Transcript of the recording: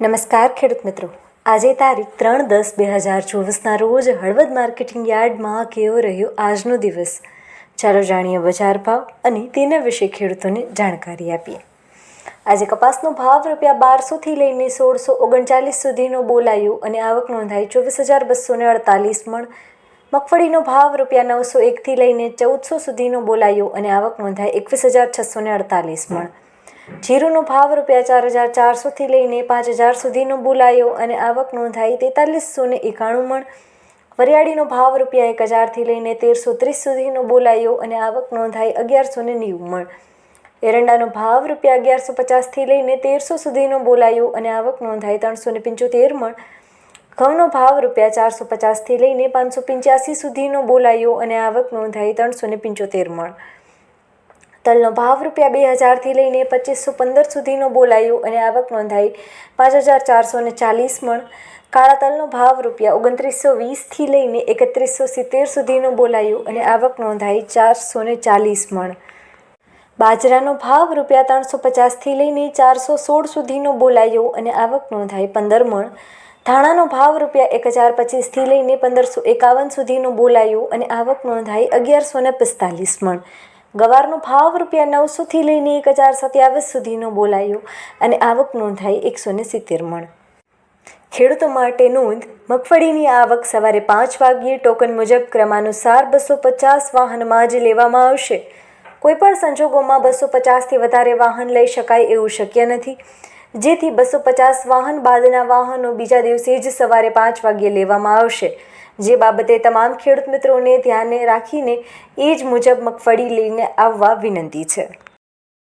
નમસ્કાર ખેડૂત મિત્રો. આજે તારીખ ત્રણ દસ બે હજાર ચોવીસના રોજ હળવદ માર્કેટિંગ યાર્ડમાં કેવો રહ્યો આજનો દિવસ? ચાલો જાણીએ બજાર ભાવ અને તેના વિશે ખેડૂતોને જાણકારી આપીએ. આજે કપાસનો ભાવ રૂપિયા બારસોથી લઈને સોળસો ઓગણચાલીસ સુધીનો બોલાયો અને આવક નોંધાઈ ચોવીસ હજાર બસો ને અડતાલીસ મણ. મગફળીનો ભાવ રૂપિયા નવસો એકથી લઈને ચૌદસો સુધીનો બોલાયો અને આવક નોંધાઈ એકવીસ હજાર છસો અડતાલીસ મણ. જીરુનો ભાવ રૂપિયા ચાર હજાર ચારસોથી લઈને પાંચ હજાર સુધીનો બોલાયો અને આવક નોંધાઈ તેતાલીસો ને એકાણું મણ. વરિયાળીનો ભાવ રૂપિયા એક હજારથી લઈને તેરસો ત્રીસ સુધીનો બોલાયો અને આવક નોંધાઈ અગિયારસો ને નેવું મણ. એરંડાનો ભાવ રૂપિયા અગિયારસો પચાસથી લઈને તેરસો સુધીનો બોલાયો અને આવક નોંધાઈ ત્રણસો ને પંચોતેર મણ. ઘઉંનો ભાવ રૂપિયા ચારસો પચાસથી લઈને પાંચસો પંચ્યાસી સુધીનો બોલાયો અને આવક નોંધાઈ ત્રણસો ને પંચોતેર મણ. તલનો ભાવ રૂપિયા બે હજારથી લઈને પચીસો પંદર સુધીનો બોલાયો અને આવક નોંધાઈ પાંચ હજાર ચારસો ને ચાલીસ મણ. કાળા તલનો ભાવ રૂપિયા ઓગણત્રીસો વીસથી લઈને એકત્રીસો સિત્તેર સુધીનો બોલાયો અને આવક નોંધાઈ ચારસો ને ચાલીસ મણ. બાજરાનો ભાવ રૂપિયા ત્રણસો પચાસથી લઈને ચારસો સોળ સુધીનો બોલાયો અને આવક નોંધાઈ પંદર મણ. ધાણાનો ભાવ રૂપિયા એક હજાર પચીસથી લઈને પંદરસો એકાવન સુધીનો બોલાયો અને આવક નોંધાઈ અગિયારસો ને પિસ્તાલીસ મણ. ગવારનો ભાવ રૂપિયા નવસોથી લઈને એક હજાર સત્યાવીસ સુધીનો બોલાયો અને આવક નોંધાઈ એકસો ને સિત્તેર મણ. ખેડૂતો માટે નોંધ, મગફળીની આવક સવારે પાંચ વાગ્યે ટોકન મુજબ ક્રમાનુસાર બસો પચાસ વાહનમાં જ લેવામાં આવશે. કોઈપણ સંજોગોમાં બસો પચાસથી વધારે વાહન લઈ શકાય એવું શક્ય નથી. જેથી બસો પચાસ વાહન બાદના વાહનો બીજા દિવસે જ સવારે પાંચ વાગ્યે લેવામાં આવશે. જે બાબતે તમામ ખેડૂત મિત્રોને ધ્યાને રાખીને એ જ મુજબ મગફળી લઈને આવવા વિનંતી છે.